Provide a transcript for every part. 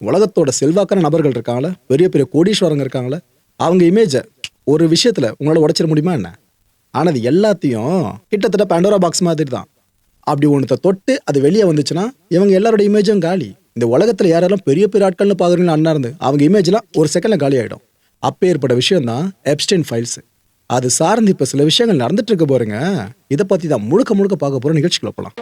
உலகத்தோட செல்வாக்கான நபர்கள் இருக்காங்களே பெரிய பெரிய கோடீஸ்வரங்க இருக்காங்களே அவங்க இமேஜை ஒரு விஷயத்தில் உங்களால் உடைச்சிட முடியுமா என்ன? ஆனால் அது எல்லாத்தையும் கிட்டத்தட்ட பேண்டோரா பாக்ஸ் மாதிரி தான் அப்படி ஒன்றத்தை தொட்டு அது வெளியே வந்துச்சுன்னா இவங்க எல்லாரோட இமேஜும் காலி. இந்த உலகத்தில் யாரெல்லாம் பெரிய பெரிய ஆட்கள்னு பாக்குறீங்களோ அண்ணா இருந்து அவங்க இமேஜ்லாம் ஒரு செகண்டில் காலி ஆகிடும் அப்போ ஏற்பட்ட விஷயம் தான் எப்ஸ்டைன் ஃபைல்ஸ் அது சார்ந்து இப்போ சில விஷயங்கள் நடந்துட்டு இருக்க போறீங்க இதை பற்றி தான் முழுக்க முழுக்க பார்க்க போகிற நிகழ்ச்சிக்குள்ள போகலாம்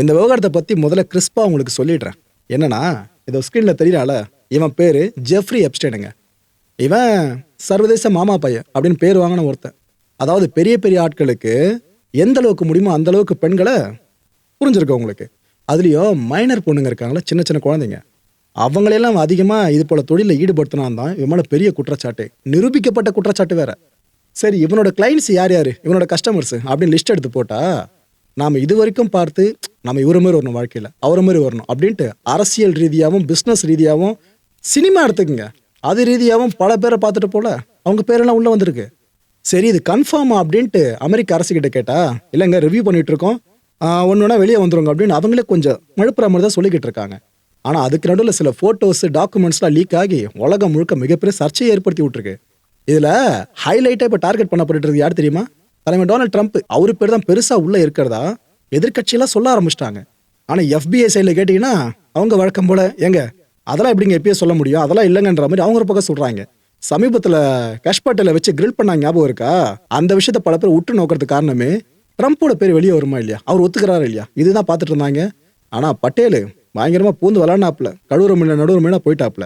இந்த விவகாரத்தை பத்தி முதல்ல கிறிஸ்பா உங்களுக்கு சொல்லிடுறேன். என்னன்னா இதோ ஸ்கிரீன்ல தெரியறால இவன் பேரு ஜெஃப்ரி எப்ஸ்டேனுங்க. இவன் சர்வதேச மாமா பையன் அப்படின்னு பேர் வாங்கின ஒருத்தன். அதாவது பெரிய பெரிய ஆட்களுக்கு எந்த அளவுக்கு முடியுமோ அந்த அளவுக்கு பெண்களை புரிஞ்சிருக்கு உங்களுக்கு. அதுலேயும் மைனர் பொண்ணுங்க இருக்காங்களா சின்ன சின்ன குழந்தைங்க. அவங்களெல்லாம் அதிகமா இது போல தொழிலில் ஈடுபடுத்தினான் தான் இவன் மேலே பெரிய குற்றச்சாட்டு நிரூபிக்கப்பட்ட குற்றச்சாட்டு வேற. சரி இவனோட கிளைண்ட்ஸ் யார் யார்? இவனோட கஸ்டமர்ஸ் அப்படின்னு லிஸ்ட் எடுத்து போட்டா நாம் இது வரைக்கும் பார்த்து நம்ம இவர மாதிரி வரணும் வாழ்க்கையில் அவர மாதிரி வரணும் அப்படின்ட்டு அரசியல் ரீதியாகவும் பிஸ்னஸ் ரீதியாகவும் சினிமா எடுத்துக்கங்க. அது ரீதியாகவும் பல பேரை பார்த்துட்டு போல அவங்க பேரெல்லாம் உள்ளே வந்திருக்கு. சரி இது கன்ஃபார்மா அப்படின்ட்டு அமெரிக்க அரசுக்கிட்ட கேட்டா இல்லைங்க ரிவ்யூ பண்ணிட்டு இருக்கோம். ஒன்றுனா வெளியே வந்துருங்க அப்படின்னு அவங்களே கொஞ்சம் மழுப்புற மாதிரி தான் சொல்லிக்கிட்டு இருக்காங்க. ஆனால் அதுக்கு நடுவில் சில ஃபோட்டோஸ் டாக்குமெண்ட்ஸ்லாம் லீக் ஆகி உலகம் முழுக்க மிகப்பெரிய சர்ச்சையை ஏற்படுத்தி விட்டுருக்கு. இதில் ஹைலைட்டாக இப்போ டார்கெட் பண்ணப்பட்டுருக்கு யார் தெரியுமா? தலைமை டொனால்ட் ட்ரம்ப் அவர் பேர் தான் பெருசாக உள்ளே இருக்கிறதா? எதிர்கட்சியெல்லாம் சொல்ல ஆரம்பிச்சிட்டாங்க. ஆனால் எஃபிஐ சைடில் கேட்டிங்கன்னா அவங்க வழக்கம் போல் ஏங்க அதெல்லாம் எப்படிங்க எப்பயே சொல்ல முடியும்? அதெல்லாம் இல்லைங்கன்ற மாதிரி அவங்க ஒரு பக்கம் சொல்கிறாங்க சமீபத்தில் கேஷ்பாட்டில வச்சு கிரில் பண்ணாங்க ஞாபகம் இருக்கா? அந்த விஷயத்த பல பேர் உற்று நோக்கிறதுக்கு காரணமே ட்ரம்ப்போட பேர் வெளியே வருமா இல்லையா? அவர் ஒத்துக்கிறாரு இல்லையா? இதுதான் பார்த்துட்டு இருந்தாங்க. ஆனால் பட்டேலு பயங்கரமாக பூந்து விளாட்னாப்புல கடுவுற மீன நடுவுற மீனா போயிட்டாப்புல.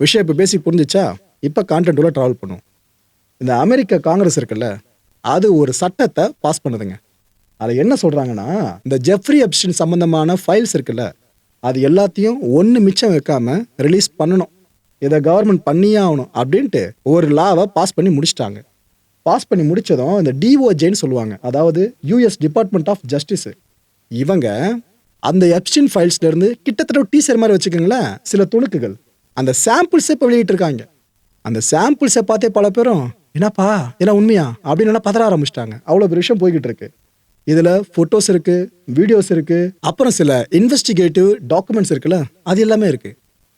விஷயம் இப்போ பேசி புரிஞ்சிச்சா இப்போ கான்டென்ட் உள்ள ட்ராவல் பண்ணும். இந்த அமெரிக்க காங்கிரஸ் இருக்குல்ல அது ஒரு சட்டத்தை பாஸ் பண்ணுதுங்க. அதில் என்ன சொல்கிறாங்கன்னா இந்த ஜெஃப்ரி எப்ஸ்டின் சம்மந்தமான ஃபைல்ஸ் இருக்குல்ல அது எல்லாத்தையும் ஒன்று மிச்சம் வைக்காம ரிலீஸ் பண்ணணும். இதை கவர்மெண்ட் பண்ணியே ஆகணும் அப்படின்ட்டு ஒரு லாவை பாஸ் பண்ணி முடிச்சிட்டாங்க. பாஸ் பண்ணி முடிச்சதும் இந்த டிஓஜேன்னு சொல்லுவாங்க. அதாவது யூஎஸ் டிபார்ட்மெண்ட் ஆஃப் ஜஸ்டிஸ் இவங்க அந்த எப்ஸ்டின் ஃபைல்ஸ்லேருந்து கிட்டத்தட்ட டீசர் மாதிரி வச்சுக்கோங்களேன் சில துணுக்குகள். அந்த சாம்பிள்ஸை இப்போ வெளியிட்டிருக்காங்க. அந்த சாம்பிள்ஸை பார்த்தே பல பேரும் என்னப்பா என்ன உண்மையா? அப்படின்னு பதற ஆரம்பிச்சிட்டாங்க. அவ்வளோ பெரிய விஷயம் போய்கிட்டு இருக்கு. இதில் ஃபோட்டோஸ் இருக்கு வீடியோஸ் இருக்கு அப்புறம் சில இன்வெஸ்டிகேட்டிவ் டாக்குமெண்ட்ஸ் இருக்குல்ல அது எல்லாமே இருக்கு.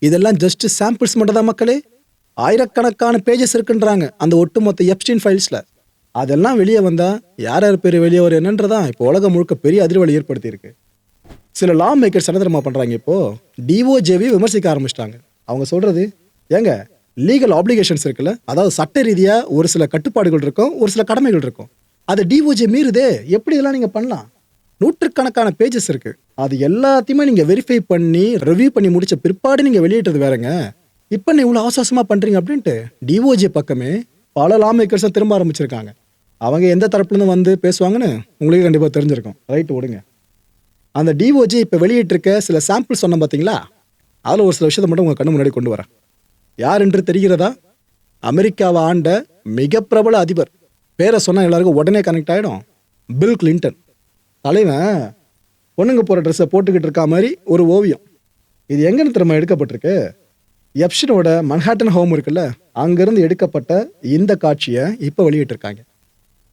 இதெல்லாம் ஜஸ்ட் சாம்பிள்ஸ் மட்டும் தான் மக்களே. ஆயிரக்கணக்கான பேஜஸ் இருக்குன்றாங்க அந்த ஒட்டுமொத்த எப்ஸ்டின் ஃபைல்ஸ்ல அதெல்லாம் வெளியே வந்தா யார் யார் பேர் வெளியே வரும் என்னன்றதான் இப்போ உலகம் முழுக்க பெரிய அதிர்வலை ஏற்படுத்தியிருக்கு. சில லா மேக்கர்ஸ் என்ன தெரியுமா பண்றாங்க இப்போ? டிஓஜேவி விமர்சிக்க ஆரம்பிச்சிட்டாங்க. அவங்க சொல்றது ஏங்க லீகல் ஆப்ளிகேஷன்ஸ் இருக்குல்ல அதாவது சட்ட ரீதியாக ஒரு சில கட்டுப்பாடுகள் இருக்கும் ஒரு சில கடமைகள் இருக்கும். அது டிஓஜே மீறுதே. எப்படி இதெல்லாம் நீங்கள் பண்ணலாம்? நூற்றுக்கணக்கான பேஜஸ் இருக்கு. அது எல்லாத்தையுமே நீங்கள் வெரிஃபை பண்ணி ரிவ்யூ பண்ணி முடிச்ச பிற்பாடு நீங்கள் வெளியிட்டது வேறங்க. இப்போ நீ இவ்வளோ அவசாசமாக பண்ணுறீங்க அப்படின்ட்டு டிஓஜே பக்கமே பல லா மேக்கர்ஸாக திரும்ப ஆரம்பிச்சிருக்காங்க. அவங்க எந்த தரப்புலேருந்து வந்து பேசுவாங்கன்னு உங்களுக்கு கண்டிப்பாக தெரிஞ்சிருக்கும். ரைட் விடுங்க அந்த டிஓஜி இப்போ வெளியிட்டிருக்க சில சாம்பிள் சொன்னேன் பார்த்தீங்களா அதில் ஒரு சில விஷயத்தை மட்டும் உங்கள் கண்ணு முன்னாடி கொண்டு வரேன். யார் என்று தெரிகிறதா? அமெரிக்காவை ஆண்ட மிக பிரபல அதிபர் பேரை சொன்னால் எல்லாருக்கும் உடனே கனெக்ட் ஆகிடும் பில் கிளின்டன் தலைவன் பொண்ணுங்க போகிற ட்ரெஸ்ஸை போட்டுக்கிட்டு இருக்கா மாதிரி ஒரு ஓவியம். இது எங்கேன்னு திரும்ப எடுக்கப்பட்டிருக்கு? எப்ஷனோட மன்ஹாட்டன் ஹோம் இருக்குல்ல அங்கேருந்து எடுக்கப்பட்ட இந்த காட்சியை இப்போ வெளியிட்டிருக்காங்க.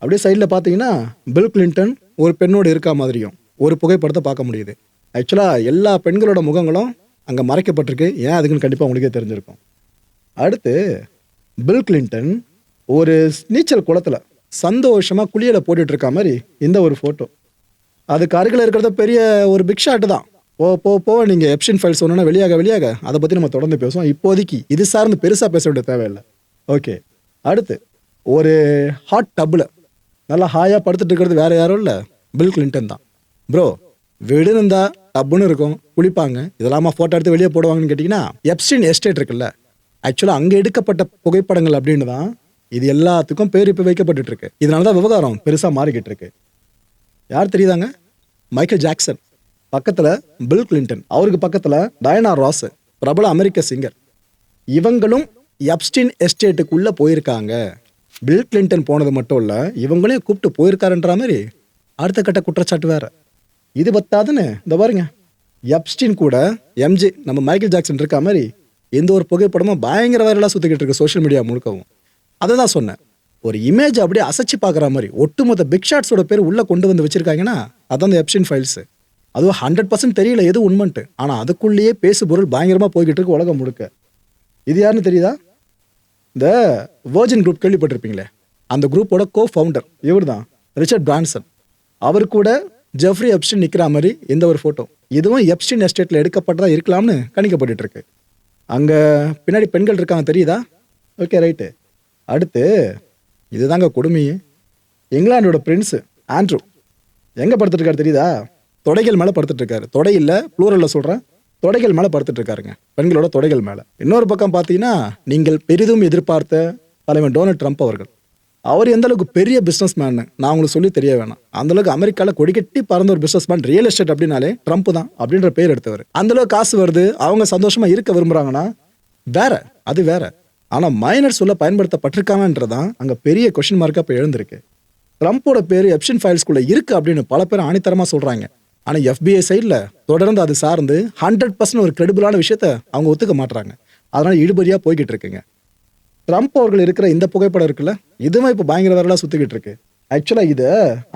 அப்படியே சைடில் பார்த்தீங்கன்னா பில் கிளின்டன் ஒரு பெண்ணோடு இருக்கா மாதிரியும் ஒரு புகைப்படத்தை பார்க்க முடியுது. ஆக்சுவலாக எல்லா பெண்களோட முகங்களும் அங்கே மறைக்கப்பட்டிருக்கு. ஏன் அதுக்குன்னு கண்டிப்பாக உங்களுக்கே தெரிஞ்சிருக்கும். அடுத்து பில் கிளின்டன் ஒரு நீச்சல் குளத்துல சந்தோஷமாக குளியலை போட்டுட்டு இருக்க மாதிரி இந்த ஒரு ஃபோட்டோ அதுக்கு அருகில் இருக்கிறத பெரிய ஒரு பிக் ஷாட்டு தான். போ போ போ நீங்கள் எப்ஷன் ஃபைல்ஸ் ஒன்றுனா வெளியாக வெளியாக அதை பற்றி நம்ம தொடர்ந்து பேசுவோம். இப்போதைக்கு இது சார்ந்து பெருசாக பேச வேண்டிய தேவையில்லை. ஓகே அடுத்து ஒரு ஹாட் டப்பில் நல்லா ஹாயாக படுத்துட்டு இருக்கிறது வேறு யாரும் இல்லை பில் கிளின்டன் தான். ப்ரோ வீடுன்னு டப்புன்னு இருக்கும் குளிப்பாங்க. இதெல்லாமா ஃபோட்டோ எடுத்து வெளியே போடுவாங்கன்னு கேட்டிங்கன்னா எப்ஸ்டின் எஸ்டேட் இருக்குல்ல ஆக்சுவலாக அங்கே எடுக்கப்பட்ட புகைப்படங்கள் அப்படின்னு தான் இது எல்லாத்துக்கும் பேர் இப்போ வைக்கப்பட்டு இருக்கு இதனால தான் விவகாரம் பெருசாக மாறிக்கிட்டு இருக்கு யார் தெரியுதாங்க? மைக்கேல் ஜாக்சன் பக்கத்தில் பில் கிளின்டன் அவருக்கு பக்கத்தில் டயனா ராஸ் பிரபல அமெரிக்க சிங்கர் இவங்களும் எப்ஸ்டின் எஸ்டேட்டுக்குள்ளே போயிருக்காங்க. பில் கிளின்டன் போனது மட்டும் இல்லை இவங்களையும் கூப்பிட்டு போயிருக்காருன்ற மாதிரி அடுத்த கட்ட குற்றச்சாட்டு வேற. இது பத்தாதுன்னு இந்த பாருங்க. எப்ஸ்டின் கூட எம்ஜி நம்ம மைக்கேல் ஜாக்சன் இருக்க மாதிரி எந்த ஒரு புகைப்படமும் பயங்கர வைரலாக சுற்றிக்கிட்டு இருக்கு சோஷியல் மீடியா முழுக்கவும். அதை தான் சொன்னேன். ஒரு இமேஜ் அப்படியே அசைச்சு பார்க்குற மாதிரி ஒட்டுமொத்த பிக் ஷாட்ஸோட பேர் உள்ளே கொண்டு வந்து வச்சிருக்காங்கன்னா அதான் அந்த எப்ஷின் ஃபைல்ஸ் அதுவும் ஹண்ட்ரட் பர்சன்ட் தெரியல எது உண்மைன்ட்டு. ஆனால் அதுக்குள்ளேயே பேசு பொருள் பயங்கரமாக போய்கிட்டு இருக்கு உலகம் முழுக்க. இது யாருன்னு தெரியுதா? இந்த வேர்ஜின் குரூப் கேள்விப்பட்டிருப்பீங்களே. அந்த குரூப்போட கோ ஃபவுண்டர் இவர் தான் ரிச்சர்ட் பிரான்சன் அவர் கூட ஜெஃப்ரி எப்ஸ்டின் நிற்கிற மாதிரி இந்த ஒரு ஃபோட்டோ இதுவும் எப்ஸ்டின் எஸ்டேட்டில் எடுக்கப்பட்டதாக இருக்கலாம்னு கணிக்கப்பட்டுட்டு இருக்கு. அங்கே பின்னாடி பெண்கள் இருக்காங்க தெரியுதா? ஓகே ரைட்டு அடுத்து இதுதாங்க கொடுமையே இங்கிலாண்டோட பிரின்ஸு ஆண்ட்ரூ. எங்கே படுத்துட்டுருக்காரு தெரியுதா? தொடைகள் மேலே படுத்துட்ருக்காரு தொடையில் ப்ளூரலில் சொல்கிறேன் தொடைகள் மேலே படுத்துட்ருக்காருங்க பெண்களோட தொடைகள் மேலே. இன்னொரு பக்கம் பார்த்தீங்கன்னா நீங்கள் பெரிதும் எதிர்பார்த்த தலைவன் டொனால்ட் ட்ரம்ப் அவர்கள். அவர் எந்த அளவுக்கு பெரிய பிஸ்னஸ் மேனு நான் உங்களுக்கு சொல்லி தெரிய வேணாம். அந்த அளவுக்கு அமெரிக்காவில் கொடிக்கட்டி பறந்த ஒரு பிஸ்னஸ் மேன் ரியல் எஸ்டேட் அப்படின்னாலே ட்ரம்ப் தான் அப்படின்ற பேர் எடுத்தவர். அந்த அளவுக்கு காசு வருது அவங்க சந்தோஷமா இருக்க விரும்புறாங்கன்னா வேற அது வேற. ஆனால் மைனர் சொல்ல பயன்படுத்தப்பட்டிருக்காங்கன்றதான் அங்கே பெரிய கொஷின் மார்க்காக இப்போ எழுந்திருக்கு. ட்ரம்ப்போட பேர் எப்ஷன் ஃபைல்ஸ்குள்ளே இருக்கு அப்படின்னு பல பேர் ஆணித்தரமாக சொல்கிறாங்க ஆனால் எஃபிஐ சைடில் தொடர்ந்து அது சார்ந்து ஹண்ட்ரட் பர்சன்ட் ஒரு கிரெடிபிளான விஷயத்த அவங்க ஒத்துக்க மாட்டுறாங்க அதனால் இடுபடியாக போய்கிட்டு இருக்குங்க. ட்ரம்ப் அவர்கள் இருக்கிற இந்த புகைப்படம் இருக்குல்ல இதுவும் இப்போ பயங்கர வரலாக இருக்கு. ஆக்சுவலாக இது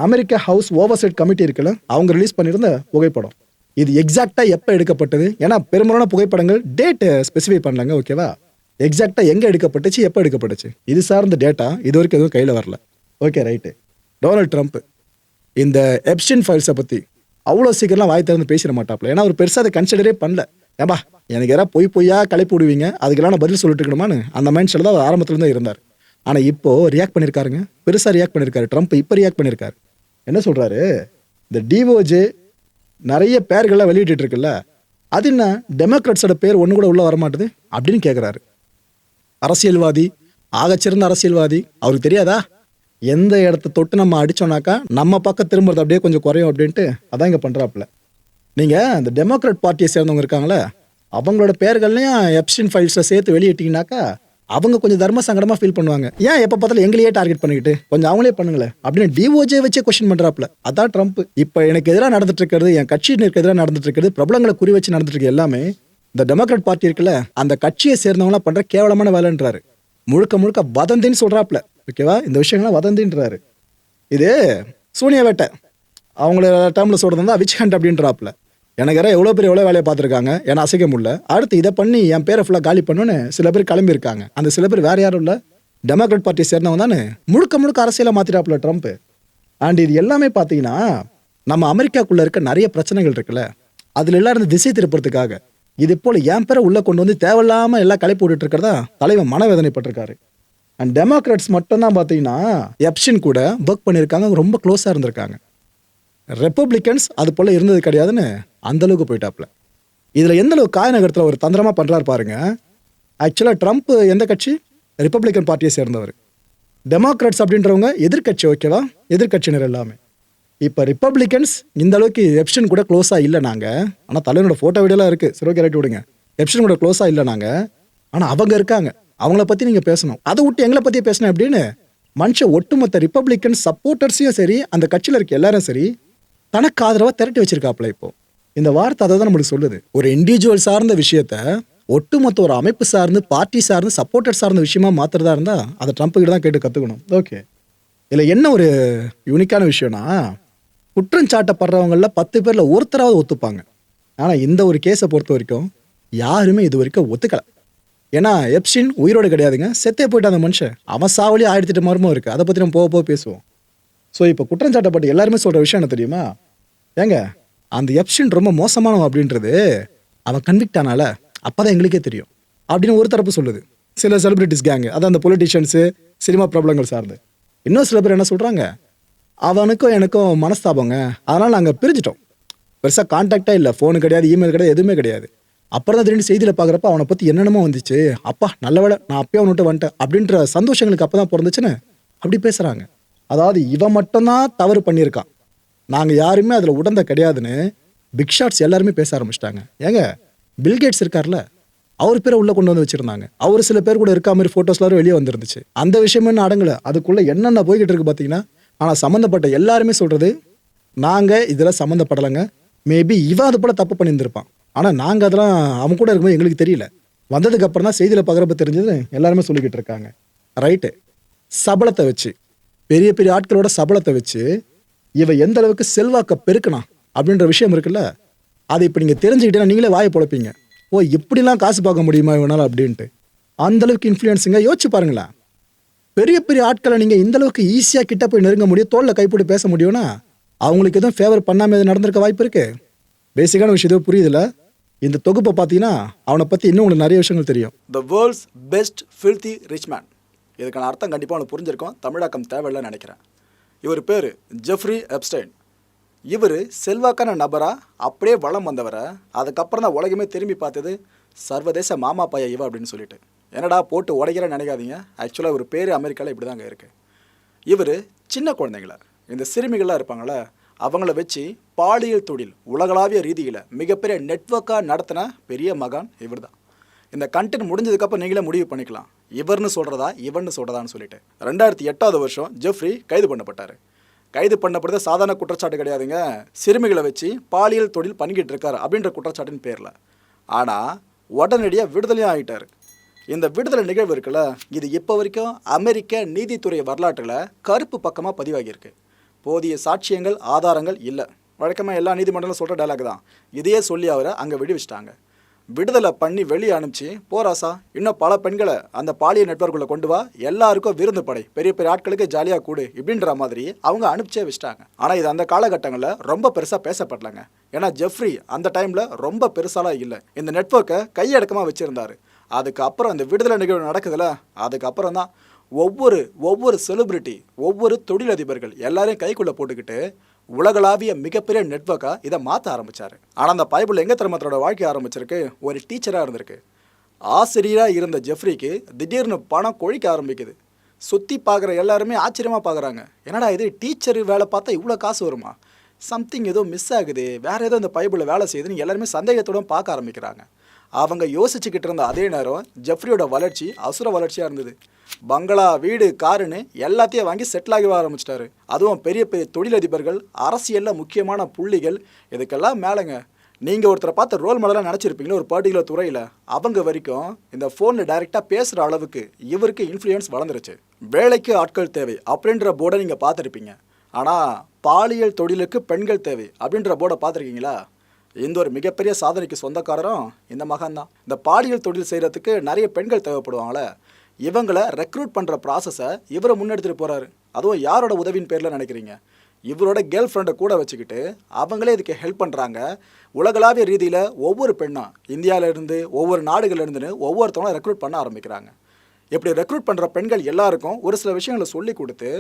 அமெரிக்கா ஹவுஸ் ஓவர்சைட் கமிட்டி இருக்குல்ல அவங்க ரிலீஸ் பண்ணியிருந்த புகைப்படம். இது எக்ஸாக்டாக எப்போ எடுக்கப்பட்டது? ஏன்னா பெரும்பாலான புகைப்படங்கள் டேட்டு ஸ்பெசிஃபை பண்ணலாங்க ஓகேவா எக்ஸாக்டாக எங்கே எடுக்கப்பட்டுச்சு எப்போ எடுக்கப்பட்டுச்சு? இது சார்ந்த டேட்டா இது வரைக்கும் எதுவும் கையில் வரல. ஓகே ரைட்டு டொனால்ட் ட்ரம்ப் இந்த எப்ஸ்டின் ஃபைல்ஸை பற்றி அவ்வளோ சீக்கிரம்லாம் வாய் திறந்து பேசிட மாட்டாப்ல ஏன்னா அவர் பெருசாக அதை கன்சிடரே பண்ணல. ஏம்பா எனக்கு யாராவது பொய் பொய்யா கலைப்பு விடுவீங்க? அதுக்கெல்லாம் நான் பதில் சொல்லிட்டு இருக்கணுமான்னு அந்த மைண்ட் செட்டில் தான் அவர் ஆரம்பத்துல தான் இருந்தார். ஆனால் இப்போது ரியாக்ட் பண்ணியிருக்காருங்க பெருசாக ரியாக்ட் பண்ணியிருக்காரு ட்ரம்ப் இப்போ ரியாக்ட் பண்ணியிருக்காரு என்ன சொல்கிறாரு இந்த டிஓஜே நிறைய பேர்கள்லாம் வெளியிட்டு இருக்குல்ல. அது என்ன டெமோக்ராட்ஸோட பேர் ஒன்று கூட உள்ளே வரமாட்டுது? அப்படின்னு கேட்குறாரு அரசியல்வாதி ஆகச்சிறந்த அரசியல்வாதி அவருக்கு தெரியாதா? எந்த இடத்த தொட்டு நம்ம அடிச்சோம்னாக்கா நம்ம பக்கம் திரும்புறது அப்படியே கொஞ்சம் குறையும் அப்படின்ட்டு அதான் இங்கே பண்ணுறாப்புல நீங்கள் இந்த டெமோக்ராட் பார்ட்டியை சேர்ந்தவங்க இருக்காங்களே அவங்களோட பேர்கள்லையும் எப்சின் ஃபைல்ஸை சேர்த்து வெளியிட்டிங்கனாக்கா அவங்க கொஞ்சம் தர்ம சங்கடமாக ஃபீல் பண்ணுவாங்க. ஏன் எப்போ பார்த்தாலும் எங்களையே டார்கெட் பண்ணிக்கிட்டு கொஞ்சம் அவங்களே பண்ணுங்களேன் அப்படின்னு டிஓஜே வச்சே கொஸ்டின் பண்ணுறாப்புல அதான் ட்ரம்ப் இப்போ எனக்கு எதிராக நடந்துட்டு இருக்கிறது என் கட்சியினருக்கு எதிராக நடந்துட்டு இருக்கிறது பிரபலங்களை குறி வச்சு நடந்துட்டு இருக்கு எல்லாமே இந்த டெமோக்ராட் பார்ட்டி இருக்குல்ல அந்த கட்சியை சேர்ந்தவங்களாம் பண்ற கேவலமான வேலைன்றாரு. முழுக்க முழுக்க வதந்தின்னு சொல்றாப்ல ஓகேவா இந்த விஷயங்கள்லாம் வதந்தின்றாரு. இது சூனிய வேட்டை. அவங்கள டேர்மில் சொல்கிறதா விச் ஹண்ட் அப்படின்றாப்ல எனக்கு யாரோ எவ்வளோ பேர் எவ்வளோ வேலையை பார்த்துருக்காங்க? ஏன்னா அசைக்க முடியல. அடுத்து இதை பண்ணி என் பேரை ஃபுல்லாக காலி பண்ணுன்னு சில பேர் கிளம்பியிருக்காங்க. அந்த சில பேர் வேற யாரும் இல்லை. டெமோக்ராட் பார்ட்டியை சேர்ந்தவங்க தானே. முழுக்க முழுக்க அரசியலை மாற்றிட்டாப்புல ட்ரம்ப் அண்ட் இது எல்லாமே பார்த்தீங்கன்னா நம்ம அமெரிக்காக்குள்ளே இருக்க நிறைய பிரச்சனைகள் இருக்குல்ல. அதில் எல்லாம் இருந்து திசை திருப்புறதுக்காக. இது போல் என் பேரை உள்ளே கொண்டு வந்து தேவையில்லாமல் எல்லாம் கலை போட்டுட்டு இருக்கிறதா? தலைவன் மனவேதனைப்பட்டிருக்காரு. அண்ட் டெமோக்ராட்ஸ் மட்டும்தான் பார்த்தீங்கன்னா எப்ஷன் கூட ஒர்க் பண்ணியிருக்காங்க ரொம்ப க்ளோஸாக இருந்திருக்காங்க. ரெப்பப்ளிக்கன்ஸ் அது போல் இருந்தது கிடையாதுன்னு அந்தளவுக்கு போயிட்டாப்ல போயிட்டாப்புல. இதில் எந்த அளவுக்கு காய நகரத்தில் ஒரு தந்திரமாக பண்ணுறாரு பாருங்க. ஆக்சுவலாக ட்ரம்ப் எந்த கட்சி? ரிப்பப்ளிக்கன் பார்ட்டியை சேர்ந்தவர். டெமோக்ராட்ஸ் அப்படின்றவங்க எதிர்க்கட்சி ஓகேவா எதிர்க்கட்சியினர் எல்லாமே. இப்போ ரிப்பப்ளிக்கன்ஸ் இந்த அளவுக்கு எப்ஷன் கூட க்ளோஸாக இல்லை நாங்கள் ஆனால் தலைவனோட ஃபோட்டோ வீடியோலாம் இருக்குது சரி ஓகே விடுங்க. எப்ஷன் கூட க்ளோஸாக இல்லை நாங்கள் ஆனால் அவங்க இருக்காங்க. அவங்கள பற்றி நீங்கள் பேசணும். அதை விட்டு எங்களை பற்றி பேசணும் அப்படின்னு மனுஷன் ஒட்டுமொத்த ரிப்பப்ளிக்கன் சப்போர்ட்டர்ஸையும் சரி அந்த கட்சியில் இருக்க எல்லாரும் சரி தனக்கு ஆதரவாக திரட்டி வச்சிருக்காப்புல இப்போ. இந்த வார்த்தை அதை தான் நம்மளுக்கு சொல்லுது. ஒரு இண்டிவிஜுவல் சார்ந்த விஷயத்த ஒட்டுமொத்த ஒரு அமைப்பு சார்ந்து பார்ட்டி சார்ந்து சப்போர்ட்டர் சார்ந்த விஷயமா மாத்துறதா இருந்தால் அதை ட்ரம்ப் கிட்ட தான் கேட்டு கற்றுக்கணும் ஓகே இதில் என்ன ஒரு யூனிக்கான விஷயம்னா குற்றஞ்சாட்டப்படுறவங்களில் பத்து பேரில் ஒருத்தராவது ஒத்துப்பாங்க. ஆனால் இந்த ஒரு கேஸை பொறுத்த வரைக்கும் யாருமே இது வரைக்கும் ஒத்துக்கலை. ஏன்னா எப்சின் உயிரோடு கிடையாதுங்க. செத்தே போயிட்டு அந்த மனுஷன். அவன் சாவலி ஆயிரத்தி எட்டு இருக்குது அதை பற்றி நம்ம போக போக பேசுவோம். ஸோ இப்போ குற்றஞ்சாட்டப்பட்டு எல்லாருமே சொல்கிற விஷயம் என்ன தெரியுமா? ஏங்க அந்த எப்சின் ரொம்ப மோசமானவன் அப்படின்றது அவன் கன்விக்ட் ஆனால அப்பதான் எங்களுக்கே தெரியும். அப்படின்னு ஒரு தரப்பு சொல்லுது. சில செலிபிரிட்டிஸ் கேங்கு அதான் அந்த பொலிட்டிஷியன்ஸு சினிமா பிரபலங்கள் சார்ந்து. இன்னும் சில பேர் என்ன சொல்கிறாங்க அவனுக்கும் எனக்கும் மனஸ்தாபங்க. அதனால் நாங்கள் பிரிஞ்சிட்டோம். பெருசாக காண்டாக்டாக இல்லை. ஃபோனு கிடையாது இமெயில் கிடையாது எதுவுமே கிடையாது. அப்புறம் தான் திடீர்னு செய்தியில் பார்க்குறப்ப அவனை பற்றி என்னென்னமோ வந்துச்சு. அப்பா நல்ல வேலை நான் அப்பயே அவன்கிட்ட வந்துட்டேன். அப்படின்ற சந்தோஷங்களுக்கு அப்போ தான் பிறந்துச்சுன்னு அப்படி பேசுகிறாங்க அதாவது இவன் மட்டும்தான் தவறு பண்ணியிருக்கான். நாங்கள் யாருமே அதில் உடந்த கிடையாதுன்னு பிக் ஷாட்ஸ் எல்லாருமே பேச ஆரம்பிச்சிட்டாங்க. ஏங்க பில்கேட்ஸ் இருக்கார்ல? அவர் பேரை உள்ளே கொண்டு வந்து வச்சுருந்தாங்க. அவர் சில பேர் கூட இருக்க மாதிரி ஃபோட்டோஸ்லாம் வெளியே வந்துருந்துச்சு. அந்த விஷயமே என்ன அடங்கல. என்னென்ன போய்கிட்டு இருக்கு பார்த்தீங்கன்னா ஆனால் சம்மந்தப்பட்ட எல்லாருமே சொல்கிறது நாங்கள் இதில் சம்மந்தப்படலைங்க மேபி இவன் அது போல தப்பு பண்ணியிருந்திருப்பான். ஆனால் நாங்கள் அதெல்லாம் அவன் கூட இருக்கும்போது எங்களுக்கு தெரியல. வந்ததுக்கு அப்புறம் தான் செய்தியில் பார்க்குறப்ப தெரிஞ்சது எல்லாருமே சொல்லிக்கிட்டு இருக்காங்க. ரைட்டு சபலத்தை வச்சு பெரிய பெரிய ஆட்களோட சபலத்தை வச்சு இவன் எந்த அளவுக்கு செல்வாக்க பெருக்கணும் அப்படின்ற விஷயம் இருக்குல்ல? அதை இப்போ நீங்கள் தெரிஞ்சுக்கிட்டே நீங்களே வாயை பொழப்பீங்க. ஓ இப்படிலாம் காசு பார்க்க முடியுமா இவனால் அப்படின்ட்டு. அந்தளவுக்கு இன்ஃப்ளூயன்ஸுங்க யோசிச்சு பாருங்களேன். பெரிய பெரிய ஆட்களை நீங்கள் இந்த அளவுக்கு ஈஸியாக கிட்ட போய் நெருங்க முடியும் தோளில் கைப்பிடி பேச முடியும்னா அவங்களுக்கு எதுவும் ஃபேவர் பண்ணாமல் எதுவும் நடந்திருக்க வாய்ப்பு இருக்கு? பேசிக்கான விஷயம் எதுவும் புரியுதுல இந்த தொகுப்பை பார்த்தீங்கன்னா அவனை பற்றி இன்னும் உங்களுக்கு நிறைய விஷயங்கள் தெரியும். The world's best filthy rich man இதுக்கான அர்த்தம் கண்டிப்பாக அவனுக்கு புரிஞ்சிருக்கும். தமிழாக்கம் தேவையில்லைன்னு நினைக்கிறேன். இவர் பேர் ஜெஃப்ரி எப்ஸ்டைன் இவர் செல்வாக்கான நபராக அப்படியே வளம் வந்தவரை? அதுக்கப்புறம் தான் உலகமே திரும்பி பார்த்தது சர்வதேச மாமா பைய இவ அப்படின்னு சொல்லிட்டு. என்னடா போட்டு உடைக்கிற நினைக்காதீங்க. ஆக்சுவலாக ஒரு பேர் அமெரிக்காவில் இப்படி தாங்க இருக்குது இவர் சின்ன குழந்தைங்கள. இந்த சிறுமிகளாக இருப்பாங்கள அவங்கள வச்சு பாலியல் தொழில் உலகளாவிய ரீதியில் மிகப்பெரிய நெட்வொர்க்காக நடத்தின பெரிய மகான் இவர் தான் இந்த கண்டென்ட் முடிஞ்சதுக்கப்புறம் நீங்களே முடிவு பண்ணிக்கலாம். இவர்னு சொல்கிறதா இவன்னு சொல்கிறதான்னு சொல்லிட்டு. ரெண்டாயிரத்தி எட்டாவது வருஷம் ஜெஃப்ரி கைது பண்ணப்பட்டார். கைது பண்ணப்படுறது சாதாரண குற்றச்சாட்டு கிடையாதுங்க. சிறுமிகளை வச்சு பாலியல் தொழில் பண்ணிக்கிட்டு இருக்காரு அப்படின்ற குற்றச்சாட்டின் பேரில். ஆனால் உடனடியாக விடுதலையும் ஆகிட்டார் இந்த விடுதலை நிகழ்வு இருக்குல்ல இது இப்போ வரைக்கும் அமெரிக்க நீதித்துறை வரலாற்றில் கருப்பு பக்கமாக பதிவாகியிருக்கு. போதிய சாட்சியங்கள் ஆதாரங்கள் இல்லை. வழக்கமாக எல்லா நீதிமன்றங்களும் சொல்கிற டைலாக் தான். இதையே சொல்லி அவரை அங்கே விடுவிச்சிட்டாங்க. விடுதலை பண்ணி வெளியே அனுப்பிச்சு போராசா இன்னும் பல பெண்களை அந்த பாலியல் நெட்வொர்க்குள்ளே கொண்டு வா. எல்லாருக்கும் விருந்து படை. பெரிய பெரிய ஆட்களுக்கு ஜாலியாக கூடு. இப்படின்ற மாதிரி அவங்க அனுப்பிச்சே வச்சிட்டாங்க. ஆனால் இது அந்த காலகட்டங்களில் ரொம்ப பெருசாக பேசப்படலங்க. ஏன்னா ஜெஃப்ரி அந்த டைமில் ரொம்ப பெருசாலாம் இல்லை. இந்த நெட்வொர்க்கை கையடக்கமாக வச்சுருந்தாரு. அதுக்கப்புறம் இந்த விடுதலை நிகழ்வு நடக்குதுல்ல அதுக்கப்புறம் தான் ஒவ்வொரு ஒவ்வொரு செலிபிரிட்டி ஒவ்வொரு தொழிலதிபர்கள் எல்லாரையும் கைக்குள்ளே போட்டுக்கிட்டு உலகளாவிய மிகப்பெரிய நெட்வொர்க்காக இதை மாற்ற ஆரம்பித்தார் ஆனால் அந்த பைபிள் எங்கே திருமத்தோட வாழ்க்கை ஆரம்பிச்சிருக்கு? ஒரு டீச்சராக இருந்திருக்கு. ஆசிரியராக இருந்த ஜெஃப்ரிக்கு திடீர்னு பணம் கொழிக்க ஆரம்பிக்குது. சுற்றி பார்க்குற எல்லாருமே ஆச்சரியமாக பார்க்குறாங்க என்னடா இது டீச்சர் வேலை பார்த்தா இவ்வளோ காசு வருமா? சம்திங் ஏதோ மிஸ் ஆகுது வேறு ஏதோ இந்த பைபிளில் வேலை செய்யுதுன்னு எல்லாருமே சந்தேகத்தோட பார்க்க ஆரம்பிக்கிறாங்க. அவங்க யோசிச்சுக்கிட்டு இருந்த அதே நேரம் ஜெஃப்ரியோட வளர்ச்சி அசுர வளர்ச்சியாக இருந்தது. பங்களா வீடு காருன்னு எல்லாத்தையும் வாங்கி செட்டில் ஆகி ஆரம்பிச்சிட்டாரு. அதுவும் பெரிய பெரிய தொழிலதிபர்கள் அரசியலில் முக்கியமான புள்ளிகள் இதுக்கெல்லாம் மேலேங்க. நீங்கள் ஒருத்தரை பார்த்து ரோல் மாடலாக நினச்சிருப்பீங்களா ஒரு பர்டிகுலர் துறையில். அவங்க வரைக்கும் இந்த ஃபோனில் டைரெக்டாக பேசுகிற அளவுக்கு இவருக்கு இன்ஃப்ளூயன்ஸ் வளர்ந்துருச்சு. வேலைக்கு ஆட்கள் தேவை அப்படின்ற போர்டை நீங்கள் பார்த்துருப்பீங்க. ஆனால் பாலியல் தொழிலுக்கு பெண்கள் தேவை அப்படின்ற போர்டை பார்த்துருக்கீங்களா? இந்த ஒரு மிகப்பெரிய சாதனைக்கு சொந்தக்காரரும் இந்த மகன் தான். இந்த பாலியல் தொழில் செய்கிறதுக்கு நிறைய பெண்கள் தேவைப்படுவாங்களே. இவங்களை ரெக்ரூட் பண்ணுற ப்ராசஸை இவரை முன்னெடுத்துட்டு போகிறாரு அதுவும் யாரோட உதவியின் பேரில் நினைக்கிறீங்க? இவரோட கேர்ள் ஃப்ரெண்டை கூட வச்சுக்கிட்டு அவங்களே இதுக்கு ஹெல்ப் பண்ணுறாங்க உலகளாவிய ரீதியில் ஒவ்வொரு பெண்ணும் இந்தியாவிலேருந்து ஒவ்வொரு நாடுகள்லேருந்துன்னு ஒவ்வொருத்தவங்களும் ரெக்ரூட் பண்ண ஆரம்பிக்கிறாங்க. இப்படி ரெக்ரூட் பண்ணுற பெண்கள் எல்லாருக்கும் ஒரு சில விஷயங்களை சொல்லி கொடுத்து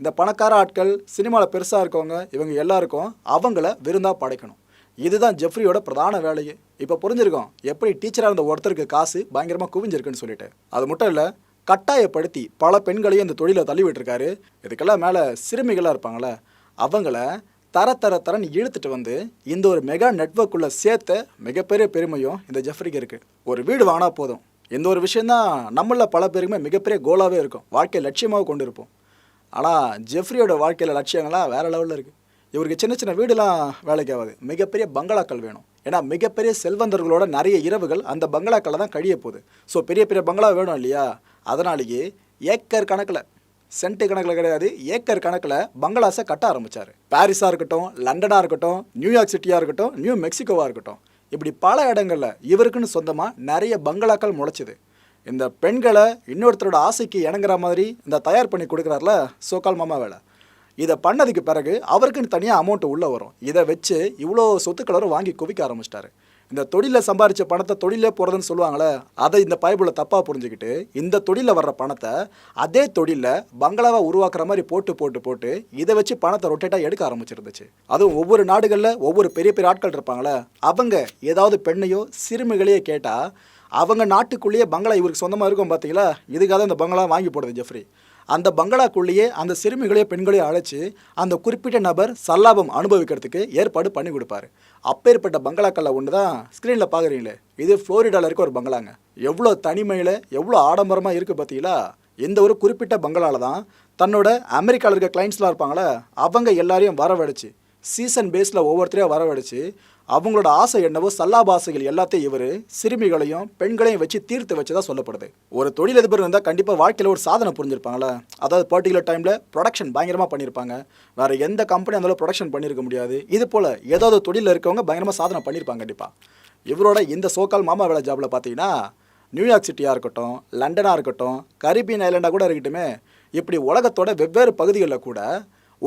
இந்த பணக்கார ஆட்கள் சினிமாவில் பெருசாக இருக்கவங்க இவங்க எல்லாருக்கும் அவங்கள விருந்தாக படைக்கணும். இதுதான் ஜெஃப்ரியோட பிரதான வேலையே. இப்போ புரிஞ்சிருக்கோம் எப்படி டீச்சராக இருந்த ஒருத்தருக்கு காசு பயங்கரமாக குவிஞ்சிருக்குன்னு சொல்லிட்டு. அது மட்டும் இல்லை கட்டாயப்படுத்தி பல பெண்களையும் இந்த தொழிலை தள்ளிவிட்டுருக்காரு. இதுக்கெல்லாம் மேலே சிறுமிகளாக இருப்பாங்களே அவங்கள தர தர தரன்னு இழுத்துட்டு வந்து இந்த ஒரு மெகா நெட்வொர்க்குள்ளே சேர்த்த மிகப்பெரிய பெருமையும் இந்த ஜெஃப்ரிக்கு இருக்குது ஒரு வீடு வாங்கினா போதும். இந்த ஒரு விஷயந்தான் நம்மள பல பேருக்குமே மிகப்பெரிய கோலாகவே இருக்கும். வாழ்க்கையை லட்சியமாக கொண்டு இருப்போம் ஆனால் ஜெஃப்ரியோட வாழ்க்கையில் லட்சியங்களாக வேறு லெவலில் இருக்குது இவருக்கு சின்ன சின்ன வீடுலாம் வேலைக்கு ஆகாது. மிகப்பெரிய பங்களாக்கள் வேணும். ஏன்னா மிகப்பெரிய செல்வந்தர்களோட நிறைய இரவுகள் அந்த பங்களாக்களில் தான் கழிய போகுது. ஸோ பெரிய பெரிய பங்களா வேணும் இல்லையா? அதனாலேயே ஏக்கர் கணக்கில் சென்ட் கணக்கில் கிடையாது ஏக்கர் கணக்கில் பங்களாஸை கட்ட ஆரம்பித்தார் பாரிஸாக இருக்கட்டும் லண்டனாக இருக்கட்டும் நியூயார்க் சிட்டியாக இருக்கட்டும் நியூ மெக்சிகோவாக இருக்கட்டும். இப்படி பல இடங்களில் இவருக்குன்னு சொந்தமாக நிறைய பங்களாக்கள் முளைச்சிது. இந்த பெண்களை இன்னொருத்தரோட ஆசைக்கு இணங்குற மாதிரி இந்த தயார் பண்ணி கொடுக்குறாருல சோக்கால் மாமா வேலை. இதை பண்ணதுக்கு பிறகு அவருக்குன்னு தனியாக அமௌண்ட்டு உள்ளே வரும். இதை வச்சு இவ்வளோ சொத்துக்களரும் வாங்கி குவிக்க ஆரம்பிச்சிட்டாரு. இந்த தொழிலில் சம்பாதிச்ச பணத்தை தொழிலே போகிறதுன்னு சொல்லுவாங்களே அதை இந்த பைபிளை தப்பாக புரிஞ்சுக்கிட்டு இந்த தொழிலில் வர்ற பணத்தை அதே தொழிலில் பங்களாவை உருவாக்குற மாதிரி போட்டு போட்டு போட்டு இதை வச்சு பணத்தை ரொட்டேட்டாக எடுக்க ஆரம்பிச்சிருந்துச்சு. அதுவும் ஒவ்வொரு நாடுகளில் ஒவ்வொரு பெரிய பெரிய ஆட்கள் இருப்பாங்களே அவங்க ஏதாவது பெண்ணையோ சிறுமிகளையோ கேட்டால் அவங்க நாட்டுக்குள்ளேயே பங்களா இவருக்கு சொந்தமாக இருக்கும் பார்த்தீங்களா இதுக்காக தான் இந்த பங்களா வாங்கி போடுது ஜெஃப்ரி. அந்த பங்களாக்குள்ளேயே அந்த சிறுமிகளையோ பெண்களையோ அழைச்சி அந்த குறிப்பிட்ட நபர் சல்லாபம் அனுபவிக்கிறதுக்கு ஏற்பாடு பண்ணி கொடுப்பாரு. அப்பேற்பட்ட பங்களாக்களில் ஒன்று தான் ஸ்க்ரீனில் பார்க்குறீங்களே இது ஃப்ளோரிடாவில் இருக்க ஒரு பங்களாங்க. எவ்வளோ தனிமையில் எவ்வளோ ஆடம்பரமாக இருக்குது பார்த்தீங்களா இந்த ஒரு குறிப்பிட்ட பங்களாவில் தான் தன்னோட அமெரிக்காவில் இருக்க கிளைண்ட்ஸ்லாம் இருப்பாங்களே அவங்க எல்லாரையும் வரவழைச்சி சீசன் பேஸில் ஒவ்வொருத்தரையும் வரவழைச்சி அவங்களோட ஆசை என்னவோ சல்லாபாசைகள் எல்லாத்தையும் இவர் சிறுமிகளையும் பெண்களையும் வச்சு தீர்த்து வச்சதா சொல்லப்படுது. ஒரு தொழிலதிபர் இருந்தால் கண்டிப்பாக வாழ்க்கையில் ஒரு சாதனை புரிஞ்சிருப்பாங்களா? அதாவது பர்டிகுலர் டைமில் ப்ரொடக்ஷன் பயங்கரமாக பண்ணியிருப்பாங்க வேறு எந்த கம்பெனி அந்த ப்ரொடக்ஷன் பண்ணியிருக்க முடியாது. இது போல் ஏதாவது தொழிலில் இருக்கவங்க பயங்கரமாக சாதனை பண்ணியிருப்பாங்க கண்டிப்பாக இவரோட இந்த சோக்கால் மாமா வேலை ஜாபில் பார்த்தீங்கன்னா நியூயார்க் சிட்டியாக இருக்கட்டும் லண்டனாக இருக்கட்டும் கரீபியன் ஐலாண்டாக கூட இருக்கட்டுமே இப்படி உலகத்தோட வெவ்வேறு பகுதிகளில் கூட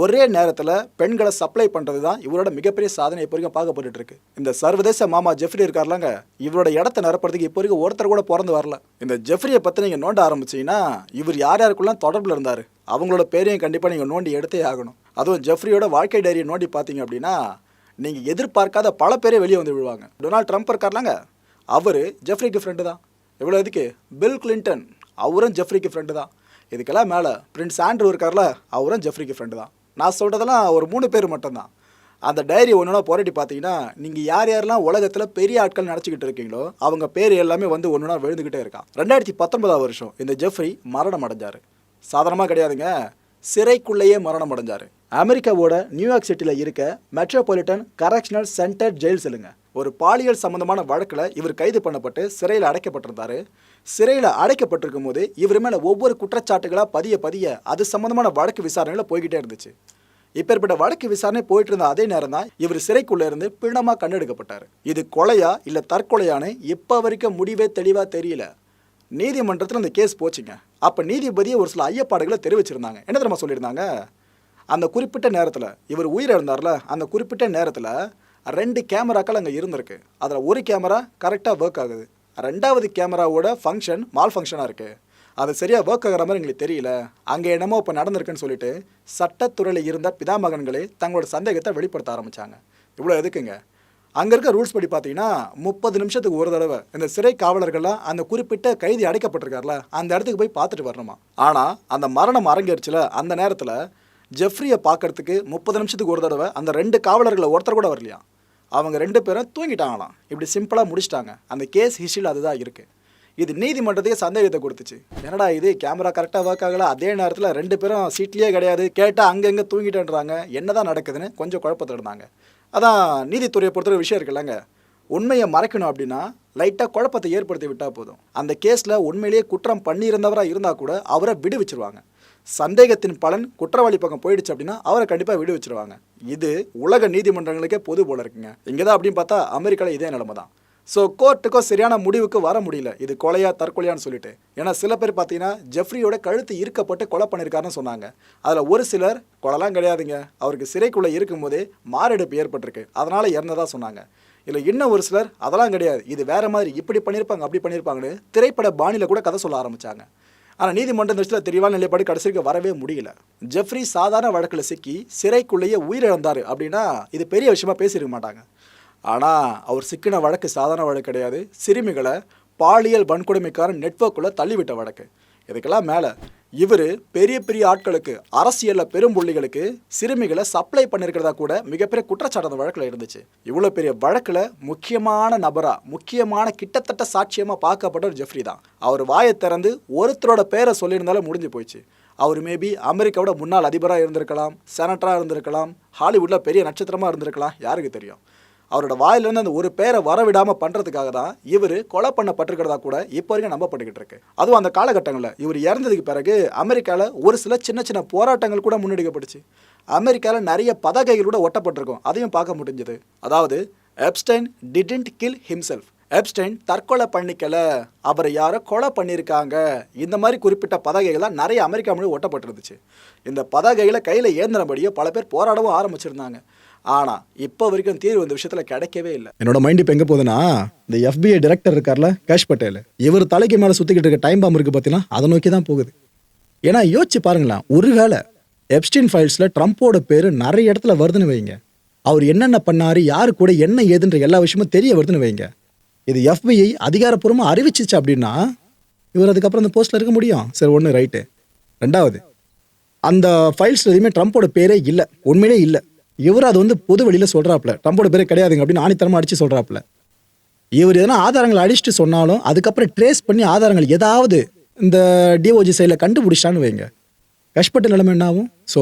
ஒரே நேரத்தில் பெண்களை சப்ளை பண்ணுறது தான் இவரோட மிகப்பெரிய சாதனை இப்போ வரைக்கும் பார்க்கப்பட்டுட்டு இருக்கு இந்த சர்வதேச மாமா ஜெஃப்ரி இருக்காருலாங்க இவரோட இடத்த நிரப்புறதுக்கு இப்போ வரைக்கும் ஒருத்தர் கூட பிறந்து வரல. இந்த ஜெஃப்ரியை பற்றி நீங்கள் நோண்ட ஆரம்பிச்சிங்கன்னா இவர் யார் யாருக்குள்ளே தொடர்பில் இருந்தார் அவங்களோட பேரையும் கண்டிப்பாக நீங்கள் நோண்டி எடுத்தே ஆகணும். அதுவும் ஜெஃப்ரியோட வாழ்க்கை டைரியை நோண்டி பார்த்தீங்க அப்படின்னா நீங்கள் எதிர்பார்க்காத பல பேரே வெளியே வந்து விழுவாங்க. டொனால்ட் ட்ரம்ப் இருக்கார்லாங்க அவர் ஜெஃப்ரிக்கு ஃப்ரெண்டு தான். எவ்வளோ இதுக்கு பில் கிளின்டன் அவரும் ஜெஃப்ரிக்கு ஃப்ரெண்டு தான். இதுக்கெல்லாம் மேலே பிரின்ஸ் ஆண்ட்ரூ இருக்கார்ல அவரும் ஜெஃப்ரிக்கு ஃப்ரெண்டு தான். நான் சொல்கிறதெல்லாம் ஒரு மூணு பேர் மட்டும்தான். அந்த டைரி ஒன்றுனா புரட்டி பார்த்தீங்கன்னா நீங்கள் யார் யாரெல்லாம் உலகத்தில் பெரிய ஆட்கள் நினச்சிக்கிட்டு இருக்கீங்களோ அவங்க பேர் எல்லாமே வந்து ஒன்றுனா விழுந்துக்கிட்டே இருக்கான். ரெண்டாயிரத்தி பத்தொன்பதாம் வருஷம் இந்த ஜெஃப்ரி மரணம் அடைஞ்சார். சாதாரணமாக கிடையாதுங்க சிறைக்குள்ளேயே மரணம் அடைஞ்சார். அமெரிக்காவோட நியூயார்க் சிட்டியில் இருக்க மெட்ரோபாலிட்டன் கரெக்ஷனல் சென்டர் ஜெயில் செல்லுங்க ஒரு பாலியல் சம்பந்தமான வழக்கில் இவர் கைது பண்ணப்பட்டு சிறையில் அடைக்கப்பட்டிருந்தாரு. சிறையில் அடைக்கப்பட்டிருக்கும் போது இவர் மேலே ஒவ்வொரு குற்றச்சாட்டுகளாக பதிய பதிய அது சம்மந்தமான வழக்கு விசாரணையில் போய்கிட்டே இருந்துச்சு. இப்பேற்பட்ட வழக்கு விசாரணை போயிட்டு இருந்த அதே நேரம் தான் இவர் சிறைக்குள்ள இருந்து பிணமாக கண்டெடுக்கப்பட்டார். இது கொலையா இல்லை தற்கொலையான்னு இப்போ வரைக்கும் முடிவே தெளிவாக தெரியல. நீதிமன்றத்தில் அந்த கேஸ் போச்சுங்க. அப்போ நீதிபதியை ஒரு சில ஐயப்பாடுகளை தெரிவிச்சிருந்தாங்க. என்ன தெரியுமா சொல்லியிருந்தாங்க? அந்த குறிப்பிட்ட நேரத்தில் இவர் உயிரிழந்தார்ல அந்த குறிப்பிட்ட நேரத்தில் ரெண்டு கேமராக்கள் அங்கே இருந்திருக்கு. அதில் ஒரு கேமரா கரெக்டாக ஒர்க் ஆகுது. ரெண்டாவது கேமராவோட ஃபங்க்ஷன் மால் ஃபங்க்ஷனாக இருக்குது அது சரியாக ஒர்க் ஆகிற மாதிரி எங்களுக்கு தெரியல. அங்கே என்னமோ இப்போ நடந்திருக்குன்னு சொல்லிட்டு சட்டத்துறையில் இருந்த பிதாமகன்களே தங்களோட சந்தேகத்தை வெளிப்படுத்த ஆரம்பித்தாங்க இவ்வளோ எதுக்குங்க? அங்கே இருக்க ரூல்ஸ் படி பார்த்தீங்கன்னா முப்பது நிமிஷத்துக்கு ஒரு தடவை இந்த சிறை காவலர்கள்லாம் அந்த குறிப்பிட்ட கைதி அடைக்கப்பட்டிருக்கார்ல அந்த இடத்துக்கு போய் பார்த்துட்டு வரணுமா? ஆனால் அந்த மரணம் அரங்கேறிச்சுல அந்த நேரத்தில் ஜெஃப்ரியை பார்க்கறதுக்கு முப்பது நிமிஷத்துக்கு ஒரு தடவை அந்த ரெண்டு காவலர்களை ஒருத்தர் கூட வரலையா? அவங்க ரெண்டு பேரும் தூங்கிட்டாங்களாம். இப்படி சிம்பிளாக முடிச்சிட்டாங்க. அந்த கேஸ் ஹிஸ்ட்ரியில் அதுதான் இருக்குது இது நீதிமன்றத்துக்கு சந்தேகத்தை கொடுத்துச்சு. என்னடா இது? கேமரா கரெக்டாக ஒர்க் ஆகல. அதே நேரத்தில் ரெண்டு பேரும் சீட்லேயே கிடையாது. கேட்டால் அங்கங்கே தூங்கிட்டேன்றாங்க. என்னதான் நடக்குதுன்னு கொஞ்சம் குழப்பத்தில் இருந்தாங்க. அதான் நீதித்துறையை பொறுத்தவரை விஷயம் இருக்குல்லங்க. உண்மையை மறைக்கணும் அப்படின்னா லைட்டாக குழப்பத்தை ஏற்படுத்தி விட்டால் போதும். அந்த கேஸில் உண்மையிலேயே குற்றம் பண்ணியிருந்தவராக இருந்தால் கூட அவரை விடுவிச்சிருவாங்க. சந்தேகத்தின் பலன் குற்றவாளி பக்கம் போயிடுச்சு அப்படின்னா அவரை கண்டிப்பாக விடு வச்சிருவாங்க. இது உலக நீதிமன்றங்களுக்கே பொது போல இருக்குங்க. இங்கே தான் அப்படின்னு பார்த்தா அமெரிக்காவில் இதே நிலைமை தான். ஸோ கோர்ட்டுக்கோ சரியான முடிவுக்கு வர முடியல. இது கொலையா தற்கொலையான்னு சொல்லிட்டு. ஏன்னா சில பேர் பார்த்தீங்கன்னா ஜெஃப்ரியோட கழுத்து இருக்கப்பட்டு கொலை பண்ணியிருக்காருன்னு சொன்னாங்க. அதில் ஒரு சிலர் கொலைலாம் கிடையாதுங்க. அவருக்கு சிறைக்குள்ளே இருக்கும்போதே மாரடைப்பு ஏற்பட்டிருக்கு. அதனால் இறந்ததாக சொன்னாங்க. இல்லை இன்னும் ஒரு சிலர் அதெல்லாம் கிடையாது. இது வேற மாதிரி இப்படி பண்ணியிருப்பாங்க அப்படி பண்ணியிருப்பாங்கன்னு திரைப்பட பாணியில் கூட கதை சொல்ல ஆரம்பித்தாங்க ஆனால் நீதிமன்ற விஷயத்தில் தெளிவான நிலைப்பாடு கடைசிக்கு வரவே முடியல. ஜெஃப்ரி சாதாரண வழக்கில் சிக்கி சிறைக்குள்ளேயே உயிரிழந்தார் அப்படின்னா இது பெரிய விஷயமா பேசியிருக்க மாட்டாங்க. ஆனால் அவர் சிக்கின வழக்கு சாதாரண வழக்கு கிடையாது. சிறுமிகளை பாலியல் வன்கொடுமைக்காரன் நெட்ஒர்க்குள்ளே தள்ளிவிட்ட வழக்கு. இதுக்கெல்லாம் மேலே இவர் பெரிய பெரிய ஆட்களுக்கு அரசியலில் பெரும் புள்ளிகளுக்கு சிறுமிகளை சப்ளை பண்ணியிருக்கிறதா கூட மிகப்பெரிய குற்றச்சாட்டு அந்த வழக்கில் இருந்துச்சு. இவ்வளோ பெரிய வழக்கில் முக்கியமான நபராக முக்கியமான கிட்டத்தட்ட சாட்சியமாக பார்க்கப்பட்ட ஒரு ஜெஃப்ரி தான். அவர் வாயை திறந்து ஒருத்தரோட பேரை சொல்லியிருந்தாலும் முடிஞ்சு போயிடுச்சு. அவர் மேபி அமெரிக்காவோட முன்னாள் அதிபராக இருந்திருக்கலாம் செனட்டராக இருந்திருக்கலாம் ஹாலிவுட்டில் பெரிய நட்சத்திரமாக இருந்திருக்கலாம் யாருக்கு தெரியும்? அவரோட வாயிலிருந்து அந்த ஒரு பேரை வரவிடாமல் பண்ணுறதுக்காக தான் இவர் கொலை பண்ணப்பட்டிருக்கிறதா கூட இப்போ வரைக்கும் நம்பப்பட்டுக்கிட்டு இருக்கு. அதுவும் அந்த காலகட்டங்களில் இவர் இறந்ததுக்கு பிறகு அமெரிக்காவில் ஒரு சில சின்ன சின்ன போராட்டங்கள் கூட முன்னெடுக்கப்பட்டுச்சு. அமெரிக்காவில் நிறைய பதாகைகள் கூட ஒட்டப்பட்டிருக்கும். அதையும் பார்க்க முடிஞ்சது. அதாவது Epstein didn't kill himself Epstein தற்கொலை பண்ணிக்கல. அவரை யாரோ கொலை பண்ணியிருக்காங்க. இந்த மாதிரி குறிப்பிட்ட பதாகைகள்லாம் நிறைய அமெரிக்கா மொழி ஒட்டப்பட்டிருந்துச்சு. இந்த பதாகைகளை கையில் ஏந்திரபடியே பல பேர் போராடவும் ஆரம்பிச்சிருந்தாங்க. ஆனால் இப்போ வரைக்கும் தீர்வு இந்த விஷயத்தில் கிடைக்கவே இல்லை. என்னோட மைண்ட் இப்போ எங்கே போகுதுன்னா இந்த எஃபிஐ டைரக்டர் இருக்கார்ல கேஷ் பட்டேல் இவர் தலைக்கு மேலே சுற்றிக்கிட்டு இருக்க டைம் பாம்பு இருக்கு பார்த்தீங்கன்னா அதை நோக்கி தான் போகுது. ஏன்னா யோசிச்சு பாருங்களேன் ஒருவேளை எப்ஸ்டின் ஃபைல்ஸில் ட்ரம்ப்போட பேர் நிறைய இடத்துல வருதுன்னு வைங்க. அவர் என்னென்ன பண்ணாரு யாரு கூட என்ன ஏதுன்ற எல்லா விஷயமும் தெரிய வருதுன்னு வைங்க. இது எஃபிஐ அதிகாரப்பூர்வமாக அறிவிச்சிச்சு அப்படின்னா இவர் அதுக்கப்புறம் அந்த போஸ்ட்டில் இருக்க முடியும். சரி ஒன்று ரைட்டு ரெண்டாவது அந்த ஃபைல்ஸ் எதுவுமே ட்ரம்ப்போட பேரே இல்லை. உண்மையிலே இல்லை. இவர் அது வந்து பொது வெளியில் சொல்கிறாப்புல ட்ரம்ப்போட பேர் கிடையாதுங்க அப்படின்னு ஆணித்தரமாக அடித்து சொல்கிறாப்புல இவர் எதனா ஆதாரங்களை அடிச்சுட்டு சொன்னாலும் அதுக்கப்புறம் ட்ரேஸ் பண்ணி ஆதாரங்கள் ஏதாவது இந்த டிஓஜி சைடில் கண்டுபிடிச்சான்னு வைங்க. கஷ்டப்பட்ட நிலைமை என்ன ஆகும் ஸோ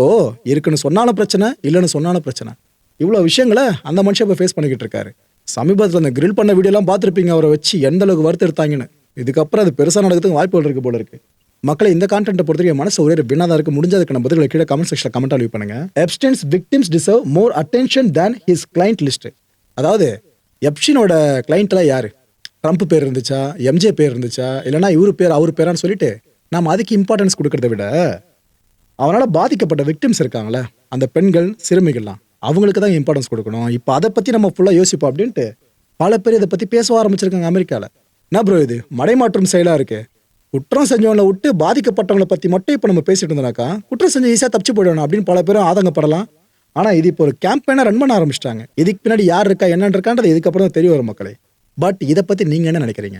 இருக்குன்னு சொன்னாலும் பிரச்சனை இல்லைன்னு சொன்னாலும் பிரச்சனை. இவ்வளோ விஷயங்களை அந்த மனுஷன் இப்போ ஃபேஸ் பண்ணிக்கிட்டு இருக்காரு. சமீபத்தில் அந்த கிரில் பண்ண வீடியோலாம் பார்த்துருப்பீங்க அவரை வச்சு எந்த அளவுக்கு வறுத்து எடுத்தாங்கன்னு. இதுக்கப்புறம் அது பெருசாக நடக்கிறதுக்கு வாய்ப்புகள் இருக்கு போல இருக்கு. மக்களை இந்த கான்டென்ட்டை பொறுத்தவரைக்கும் மனசு ஒரே ஒரு வினாதான் இருக்கு. முடிஞ்சதுக்கு நம்ம பதில்களை கீழே கமெண்ட் செக்ஷனில் கமெண்ட் லீவ் பண்ணுங்க. Epstein's victims deserve more attention than his client list அதாவது எப்ஷினோட கிளைண்ட்லாம் யார்? ட்ரம்ப் பேர் இருந்துச்சா? எம்ஜே பேர் இருந்துச்சா? இல்லைனா இவரு பேர் அவர் பேரான்னு சொல்லிட்டு நாம் அதுக்கு இம்பார்ட்டன்ஸ் கொடுக்கறத விட அவனால் பாதிக்கப்பட்ட விக்டிம்ஸ் இருக்காங்களே அந்த பெண்கள் சிறுமிகள்லாம் அவங்களுக்கு தான் இம்பார்ட்டன்ஸ் கொடுக்கணும். இப்போ அதை பற்றி நம்ம ஃபுல்லாக யோசிப்போம் அப்படின்ட்டு பல பேர் இதை பற்றி பேச ஆரம்பிச்சிருக்காங்க அமெரிக்காவில் என்ன ப்ரோ இது? மடைமாற்றும் செயலாக இருக்குது குற்றம் செஞ்சவங்களை விட்டு பாதிக்கப்பட்டவங்களை பற்றி மட்டும் இப்போ நம்ம பேசிட்டு இருந்தோம்னாக்கா குற்றம் செஞ்சு ஈஸியாக தப்பிச்சு போயிடணும் அப்படின்னு பல பேரும் ஆதங்கப்படலாம். ஆனால் இது இப்போ ஒரு கேம்பெயினாக ரன் பண்ண ஆரம்பிச்சிட்டாங்க. இதுக்கு பின்னாடி யார் இருக்கா என்னன்னு இருக்கான்றது இதுக்கப்புறம் தான் தெரிய வரும் மக்களே. பட் இதை பற்றி நீங்கள் என்ன நினைக்கிறீங்க?